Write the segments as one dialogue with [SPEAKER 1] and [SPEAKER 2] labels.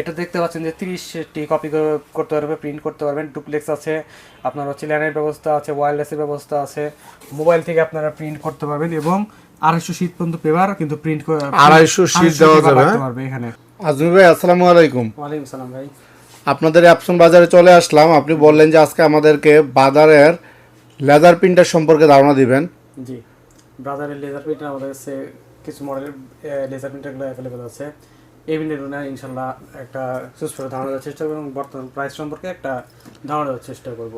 [SPEAKER 1] এটা দেখতে পাচ্ছেন যে তিরিশটি কপি করতে পারবে প্রিন্ট করতে পারবেন। ডুপ্লেক্স আছে আপনার হচ্ছে ল্যানের ব্যবস্থা আছে ওয়্যারলেসের ব্যবস্থা আছে। মোবাইল থেকে আপনারা প্রিন্ট করতে পারবেন এবং আড়াইশো শীত পর্যন্ত পেপার কিন্তু প্রিন্ট
[SPEAKER 2] আড়াইশো sheet দেওয়া যাবে, হ্যাঁ?
[SPEAKER 1] এখানে।
[SPEAKER 2] আজমি ভাই আসসালামু আলাইকুম।
[SPEAKER 1] ওয়ালাইকুম সালাম ভাই।
[SPEAKER 2] আপনাদের অ্যাপসন বাজারে চলে আসলাম। আপনি বললেন যে আজকে আমাদেরকে বাজারের লেদার প্রিন্টার সম্পর্কে ধারণা দিবেন।
[SPEAKER 1] জি বাজারের লেজার প্রিন্টার আমাদের কাছে কিছু মডেলের লেজার প্রিন্টারগুলো অ্যাভেলেবেল আছে। প্রিন্টারগুলো ইনশাল্লাহ একটা সুস্থ ধারণা দেওয়ার চেষ্টা করব এবং বর্তমান প্রাইস সম্পর্কে একটা ধারণা দেওয়ার চেষ্টা করব।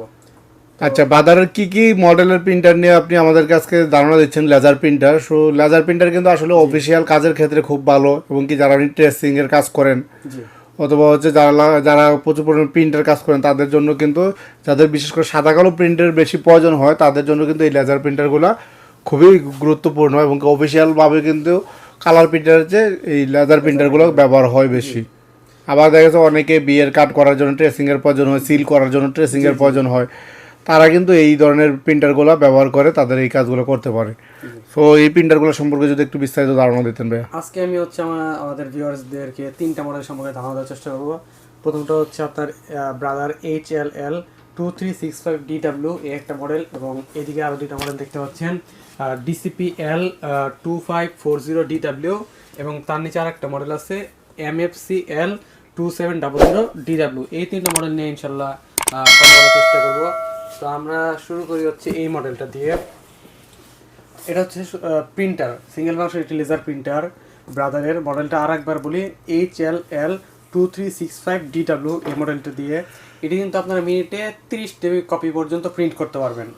[SPEAKER 2] আচ্ছা বাজারের কি কি মডেলের প্রিন্টার নিয়ে আপনি আমাদেরকে আজকে ধারণা দিচ্ছেন? Laser printer so laser printer কিন্তু আসলে অফিসিয়াল কাজের ক্ষেত্রে খুব ভালো এবং কি যারা ট্রেসিং এর কাজ করেন অথবা হচ্ছে যারা যারা প্রচুর পরিমাণে প্রিন্টের কাজ করেন তাদের জন্য কিন্তু যাদের বিশেষ করে সাদা কালো প্রিন্টের বেশি প্রয়োজন হয় তাদের জন্য কিন্তু এই লেজার প্রিন্টারগুলো খুবই গুরুত্বপূর্ণ এবং অফিসিয়ালভাবে কিন্তু কালার প্রিন্টার যে এই লেজার প্রিন্টারগুলো ব্যবহার হয় বেশি। আবার দেখা যাচ্ছে অনেকে বিয়ের কাট করার জন্য ট্রেসিংয়ের প্রয়োজন হয় সিল করার জন্য ট্রেসিংয়ের প্রয়োজন হয়। তারা কিন্তু এই ধরনের প্রিন্টারগুলো ব্যবহার করে তাদের এই কাজগুলো করতে পারে। তো এই প্রিন্টারগুলো সম্পর্কে যদি একটু বিস্তারিত ধারণা দিতেন ভাইয়া।
[SPEAKER 1] আজকে আমি হচ্ছে আমার আমাদের ভিউয়ার্সদেরকে তিনটা মডেল সম্পর্কে ধারণা দেওয়ার চেষ্টা করব। প্রথমটা হচ্ছে আপনার Brother H L L two three six five DW এই একটা মডেল এবং এদিকে আরও দুইটা মডেল দেখতে পাচ্ছেন। DCP L two five four zero DW এবং তার নিচে আর একটা মডেল আছে M F C L two seven double zero DW এই তিনটা মডেল নিয়ে ইনশাল্লাহ চেষ্টা করব। তো আমরা শুরু করি হচ্ছে এই মডেলটা দিয়ে। এটা হচ্ছে প্রিন্টার সিঙ্গেল বাক্স একটি লেজার প্রিন্টার ব্রাদারের মডেলটা আর একবার বলি H L L two three six five DW এই মডেলটা দিয়ে, এটি কিন্তু আপনারা মিনিটে তিরিশ টেবি কপি পর্যন্ত প্রিন্ট করতে পারবেন।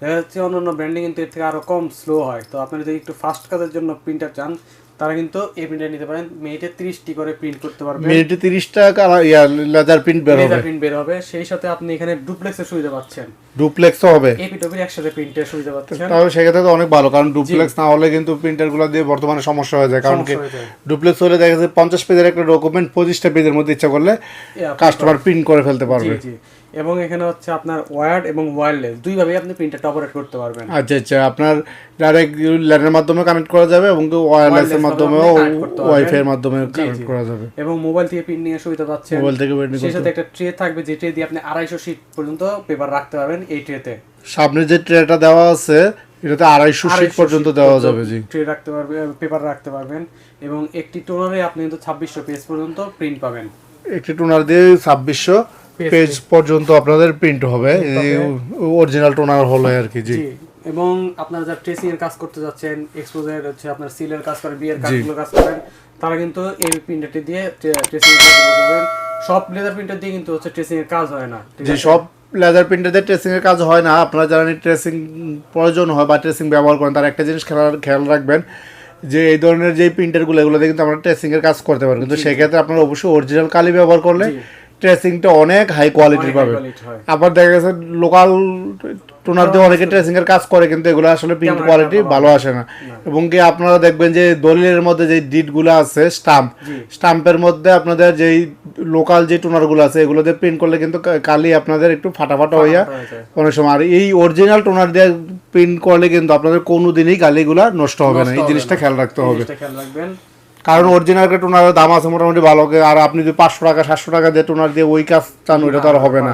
[SPEAKER 1] দেখা যাচ্ছে অন্যান্য ব্র্যান্ডিং কিন্তু এর থেকে আরও কম স্লো হয়। তো আপনারা যদি একটু ফাস্ট কাজের জন্য প্রিন্টার চান তারা কিন্তু এই প্রিন্টার নিতে পারেন। মিনিটে তিরিশটি করে প্রিন্ট করতে পারবেন।
[SPEAKER 2] মিনিটে তিরিশটা ইয়া লেজার প্রিন্ট বের হবে।
[SPEAKER 1] লেজার প্রিন্ট বের হবে। সেই সাথে আপনি এখানে ডুপ্লেক্সের সুবিধা পাচ্ছেন।
[SPEAKER 2] ডুপ্লেক্সও হবে।
[SPEAKER 1] এপি টপির একসাথে প্রিন্টের সুবিধা পাচ্ছেন।
[SPEAKER 2] তাহলে সেক্ষেত্রে তো অনেক ভালো কারণ ডুপ্লেক্স না হলে কিন্তু প্রিন্টারগুলো দিয়ে বর্তমানে সমস্যা হয়ে যায়। কারণ কি
[SPEAKER 1] যায়।
[SPEAKER 2] ডুপ্লেক্স হলে দেখা যাচ্ছে পঞ্চাশ পেজের একটা ডকুমেন্ট পঁচিশটা পেজের মধ্যে ইচ্ছা করলে কাস্টমার প্রিন্ট করে ফেলতে পারবে।
[SPEAKER 1] জি এবং এখানে হচ্ছে আপনার ওয়্যার্ড এবং ওয়্যারলেস দুইভাবেই আপনি প্রিন্টারটা অপারেট করতে পারবেন।
[SPEAKER 2] আচ্ছা আচ্ছা। আপনার ডাইরেক্ট ল্যানের মাধ্যমে কানেক্ট করা যাবে এবং ওয়্যারলেসের
[SPEAKER 1] Wireless পারবেন।
[SPEAKER 2] ওয়াইফাই এর মাধ্যমে কানেক্ট করা যাবে।
[SPEAKER 1] এবং মোবাইল থেকে প্রিন্ট নিয়ে সুবিধা পাচ্ছেন।
[SPEAKER 2] মোবাইল থেকে প্রিন্ট
[SPEAKER 1] সেই সাথে একটা ট্রে থাকবে যে ট্রে দিয়ে আপনি আড়াইশো শিট পর্যন্ত পেপার রাখতে পারবেন এই ট্রেতে
[SPEAKER 2] সামনে যে ট্রেটা দেওয়া আছে এটাতে আড়াইশো শিট পর্যন্ত দেওয়া যাবে জি।
[SPEAKER 1] ট্রে রাখতে পারবেন পেপার রাখতে পারবেন। এবং একটি টোনারে আপনি কিন্তু ছাব্বিশশো পেজ পর্যন্ত প্রিন্ট পাবেন।
[SPEAKER 2] একটি টোনার দিয়ে ছাব্বিশশো পেজ পর্যন্ত আপনাদের প্রিন্ট হবে। অরিজিনাল টোনার হলে আর কি জি।
[SPEAKER 1] এবং আপনারা যারা ট্রেসিং এর কাজ করতে যাচ্ছেন এক্সপোজার হচ্ছে আপনার সিলের কাজ করেন বিয়ের কাজগুলো কাজ করেন তারা কিন্তু এই প্রিন্টারটি দিয়ে ট্রেসিং এর কাজগুলো করবেন। সব লেদার প্রিন্টার দিয়ে কিন্তু হচ্ছে ট্রেসিং এর কাজ হয় না
[SPEAKER 2] যে সব লেদার প্রিন্টারদের ট্রেসিং এর কাজ হয় না। আপনারা যারা ট্রেসিং প্রয়োজন হয় বা ট্রেসিং ব্যবহার করেন তারা একটা জিনিস খেয়াল খেয়াল রাখবেন যে এই ধরনের যে প্রিন্টারগুলো এগুলোতে কিন্তু আমরা ট্রেসিং এর কাজ করতে পারি কিন্তু সেক্ষেত্রে আপনারা অবশ্যই অরিজিনাল কালি ব্যবহার করলে। ট্রেসিংটা অনেক হাই কোয়ালিটির পাবে। আবার দেখা গেছে লোকাল টোনার দিয়ে অনেকে ট্রেসিং এর কাজ করে কিন্তু এগুলো আসলে প্রিন্ট কোয়ালিটি
[SPEAKER 1] ভালো
[SPEAKER 2] আসে না। এবং কি আপনারা দেখবেন যে দলিলের মধ্যে যে ডিটগুলো আছে স্টাম্প। স্টাম্পের মধ্যে আপনাদের যেই লোকাল যে টোনারগুলো আছে এগুলো দিয়ে প্রিন্ট করলে কিন্তু কালি আপনাদের একটু ফাটাফাটা হইয়া অনেক সময়। আর এই অরিজিনাল টোনার দিয়ে প্রিন্ট করলে কিন্তু আপনাদের কোনো দিনই কালিগুলা নষ্ট হবে না। এই জিনিসটা খেয়াল রাখতে হবে।
[SPEAKER 1] খেয়াল রাখবেন।
[SPEAKER 2] কারণ অরিজিনাল টোনারের দাম আছে মোটামুটি ভালো আর আপনি যদি পাঁচশো টাকা সাতশো টাকা দিয়ে টোনার দিয়ে ওই কাজ চান ওইটা তো আর হবে না।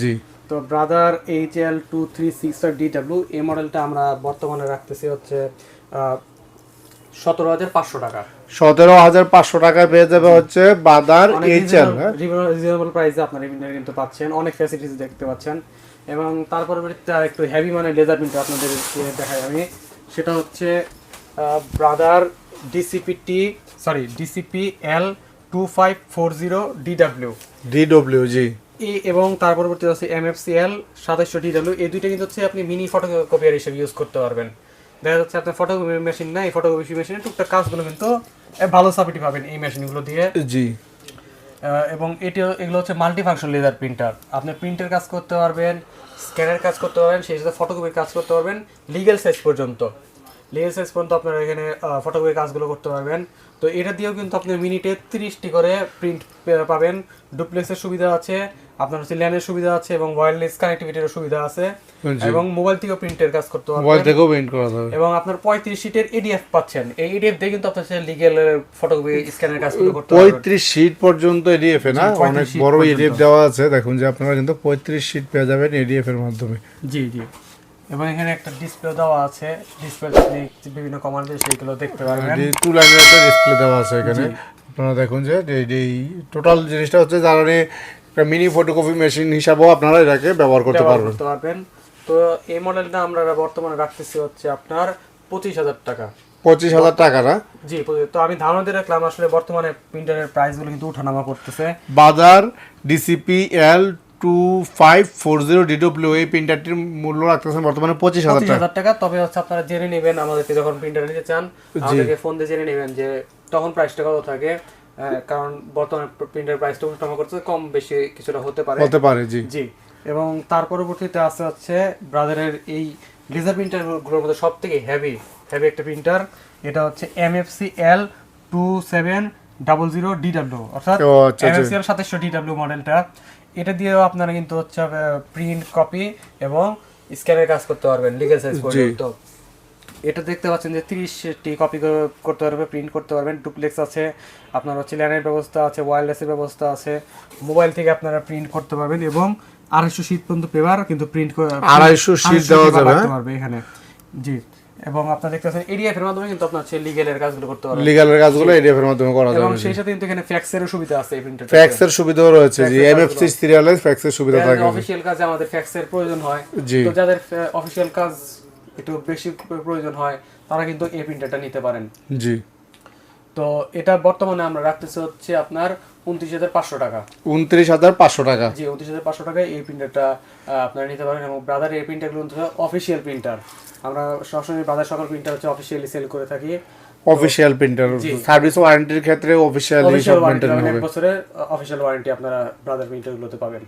[SPEAKER 2] জি।
[SPEAKER 1] তো Brother H L two three six আর ডিডাব্লিউ এই মডেলটা আমরা বর্তমানে রাখতেছি হচ্ছে সতেরো হাজার পাঁচশো টাকা।
[SPEAKER 2] সতেরো হাজার পাঁচশো টাকায় পেয়ে যাবে হচ্ছে বাদার এইচ এল
[SPEAKER 1] রিজনেবল প্রাইসে আপনারা কিন্তু পাচ্ছেন অনেক ফ্যাসিলিটিস দেখতে পাচ্ছেন। এবং তার পরবর্তীতে আর একটু হেভি মানে লেজার প্রিন্টার আপনাদের দেখাই আমি। সেটা হচ্ছে Brother DCP T sorry DCP L two five four zero DW
[SPEAKER 2] DW জি।
[SPEAKER 1] এবং তার পরবর্তী হচ্ছে এমএফসিএল সাতাশশো ডিডাব্লিউ এই দুইটা কিন্তু হচ্ছে আপনি মিনি ফটোকপিয়ার হিসেবে ইউজ করতে পারবেন। দেখা যাচ্ছে আপনার ফটোকপি মেশিন না এই ফটোকপি মেশিনে টুকটাক কাজগুলো কিন্তু ভালো সাপোর্টি পাবেন এই মেশিনগুলো দিয়ে।
[SPEAKER 2] জি।
[SPEAKER 1] এবং এটি এগুলো হচ্ছে মাল্টি ফাংশন লেজার প্রিন্টার আপনি প্রিন্টের কাজ করতে পারবেন স্ক্যানের কাজ করতে পারবেন সেই সাথে ফটোকপির কাজ করতে পারবেন লিগেল সাইজ পর্যন্ত। লিগেল সাইজ পর্যন্ত আপনারা এখানে ফটোকপির কাজগুলো করতে পারবেন। তো এটা দিয়েও কিন্তু আপনি মিনিটে তিরিশটি করে প্রিন্ট পাবেন। ডুপ্লেক্সের সুবিধা আছে আপনার হচ্ছে ল্যানের সুবিধা আছে এবং ওয়্যারলেস কানেক্টিভিটির সুবিধা আছে এবং মোবাইল থেকেও প্রিন্টের কাজ করতে
[SPEAKER 2] মোবাইল
[SPEAKER 1] পারবেন
[SPEAKER 2] থেকেও প্রিন্ট করা যাবে।
[SPEAKER 1] এবং আপনার পঁয়ত্রিশ সিটের এডিএফ পাচ্ছেন। এই এডিএফ দিয়ে কিন্তু আপনার লিগেল ফটোকপি স্ক্যানের কাজগুলো করতে পারবেন।
[SPEAKER 2] পঁয়ত্রিশ সিট পর্যন্ত এডিএফ এ না? অনেক বড় এডিএফ দেওয়া আছে। দেখুন যে আপনারা কিন্তু পঁয়ত্রিশ সিট পেয়ে যাবেন এডিএফ এর মাধ্যমে।
[SPEAKER 1] জি জি। এবং এখানে একটা ডিসপ্লে দেওয়া আছে। ডিসপ্লে আপনি বিভিন্ন কমান্ড দিয়ে সেইগুলো দেখতে পারবেন।
[SPEAKER 2] টু লাইনের একটা ডিসপ্লে দেওয়া আছে এখানে। আপনারা দেখুন যে এই- টোটাল জিনিসটা হচ্ছে যারা একটা মিনি ফটোকপি মেশিন হিসাবেও আপনারা এটাকে ব্যবহার করতে পারবেন।
[SPEAKER 1] করতে পারবেন। তো এই মডেলটা আমরা বর্তমানে রাখতেছি হচ্ছে আপনার পঁচিশ হাজার টাকা।
[SPEAKER 2] পঁচিশ হাজার টাকা না?
[SPEAKER 1] জি তো আমি ধারণা দিয়ে রাখলাম আসলে বর্তমানে প্রিন্টারের প্রাইসগুলো কিন্তু উঠানামা করতেছে।
[SPEAKER 2] বাজার DCP L two five four zero DW এই প্রিন্টারটির মূল্য রাখতেছেন বর্তমানে পঁচিশ হাজার টাকা।
[SPEAKER 1] তবে হচ্ছে আপনারা জেনে নেবেন আমাদেরকে যখন প্রিন্টার নিতে চান আমাদেরকে ফোন দিয়ে জেনে নেবেন যে তখন প্রাইসটা কত থাকে কারণ বর্তমানে প্রিন্টার প্রাইসটা উঠানামা করতেছে কম বেশি কিছুটা হতে পারে।
[SPEAKER 2] হতে পারে জি।
[SPEAKER 1] জি এবং তার পরবর্তীতে আছে হচ্ছে ব্রাদারের এই লেজার প্রিন্টারগুলোর মধ্যে সব থেকে হেভি হেভি একটা প্রিন্টার এটা হচ্ছে M F C L two seven double zero DW অর্থাৎ এম এফ। সি এল সাতাশশো ডিডাব্লিউ মডেলটা এটা দিয়েও আপনারা কিন্তু হচ্ছে প্রিন্ট কপি এবং স্ক্যানের কাজ করতে পারবেন লিগেল সাইজ পর্যন্ত এটা দেখতে পাচ্ছেন যে তিরিশটি কপি করতে পারবে প্রিন্ট করতে পারবেন। ডুপ্লেক্স আছে আপনার হচ্ছে ল্যানের ব্যবস্থা আছে ওয়্যারলেসের ব্যবস্থা আছে মোবাইল থেকে আপনারা প্রিন্ট করতে পারবেন এবং আড়াইশো শীত পর্যন্ত পেপার কিন্তু প্রিন্ট
[SPEAKER 2] আড়াইশো sheet দেওয়া যাবে, হ্যাঁ?
[SPEAKER 1] এখানে। জি। এবং আপনারা দেখতে পাচ্ছেন এডিএফ এর মাধ্যমে কিন্তু আপনারা হচ্ছে লিগ্যালের কাজগুলো করতে পারবেন।
[SPEAKER 2] লিগালের কাজগুলো এডিএফ এর মাধ্যমে করা যাবে এবং
[SPEAKER 1] সেই সাথে কিন্তু এখানে ফ্যাক্সেরও সুবিধা আছে এই প্রিন্টার
[SPEAKER 2] ফ্যাক্সের সুবিধাও রয়েছে জি। এমএফসি সিরিয়ালাইজ ফ্যাক্সের সুবিধা থাকে
[SPEAKER 1] অফিশিয়াল কাজে আমাদের ফ্যাক্সের প্রয়োজন হয়। তো যাদের অফিশিয়াল কাজ একটু বেশি প্রয়োজন হয় তারা কিন্তু এই প্রিন্টারটা নিতে পারেন।
[SPEAKER 2] জি।
[SPEAKER 1] তো এটা বর্তমানে আমরা রাখতেছি হচ্ছে আপনার উনত্রিশ হাজার পাঁচশো টাকা।
[SPEAKER 2] উনত্রিশ হাজার পাঁচশো টাকা।
[SPEAKER 1] জি উনত্রিশ হাজার পাঁচশো টাকায় এই প্রিন্টারটা আপনারা নিতে পারেন এবং ব্রাদার এই প্রিন্টারগুলো অফিসিয়াল প্রিন্টার আমরা সবসময় ব্রাদার সকল প্রিন্টার হচ্ছে অফিসিয়ালি সেল করে থাকি।
[SPEAKER 2] অফিসিয়াল প্রিন্টার সার্ভিস ওয়ারেন্টির ক্ষেত্রে অফিসিয়াল হবে।
[SPEAKER 1] এক বছরের অফিসিয়াল ওয়ারেন্টি আপনারা ব্রাদার প্রিন্টারগুলোতে পাবেন।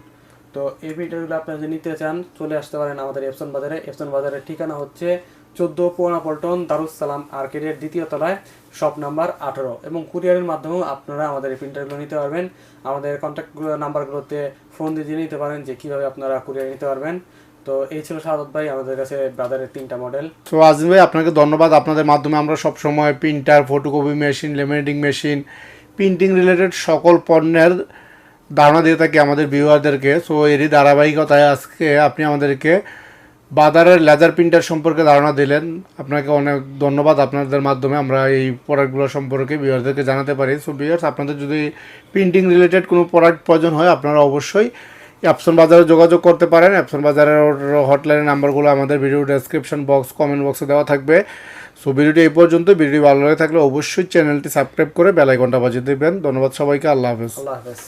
[SPEAKER 1] তো এই প্রিন্টারগুলো আপনারা যদি নিতে চান, চলে আসতে পারেন আমাদের এপসন বাজারে। এপসন বাজারের ঠিকানা হচ্ছে চোদ্দ পোনা পল্টন দারুসালাম আর্কেডের দ্বিতীয় তলায়, শপ নাম্বার আঠারো। এবং কুরিয়ারের মাধ্যমেও আপনারা আমাদের এই প্রিন্টারগুলো নিতে পারবেন। আমাদের কন্ট্যাক্ট নাম্বারগুলোতে ফোন দিয়ে জেনে নিতে পারেন যে কীভাবে আপনারা কুরিয়ার নিতে পারবেন। তো এই ছিল সাদত ভাই, আমাদের কাছে ব্রাদারের তিনটা মডেল
[SPEAKER 2] তো আজিম ভাই, আপনাকে ধন্যবাদ। আপনাদের মাধ্যমে আমরা সব সময় printer photocopy machine laminating machine printing related সকল পণ্যের ধারণা দিয়ে থাকি আমাদের ভিউয়ারদেরকে সো এরই ধারাবাহিকতায় আজকে আপনি আমাদেরকে বাজারের লেজার প্রিন্টার সম্পর্কে ধারণা দিলেন। আপনাকে অনেক ধন্যবাদ আপনাদের মাধ্যমে আমরা এই প্রোডাক্টগুলো সম্পর্কে ভিউয়ারদেরকে জানাতে পারি। সো ভিউয়ার্স আপনাদের যদি প্রিন্টিং রিলেটেড কোনো প্রোডাক্ট প্রয়োজন হয়, আপনারা অবশ্যই অ্যাপসন বাজারে যোগাযোগ করতে পারেন। অ্যাপসন বাজারের হটলাইনের নাম্বারগুলো আমাদের ভিডিও ডেসক্রিপশন বক্স কমেন্ট বক্সে দেওয়া থাকবে। সো ভিডিওটি এই পর্যন্ত। ভিডিওটি ভালো লাগে থাকলে অবশ্যই চ্যানেলটি সাবস্ক্রাইব করে বেল আইকনটা বাজিয়ে দেবেন। ধন্যবাদ সবাইকে। আল্লাহ হাফেজ।
[SPEAKER 1] আল্লাহ হাফেজ।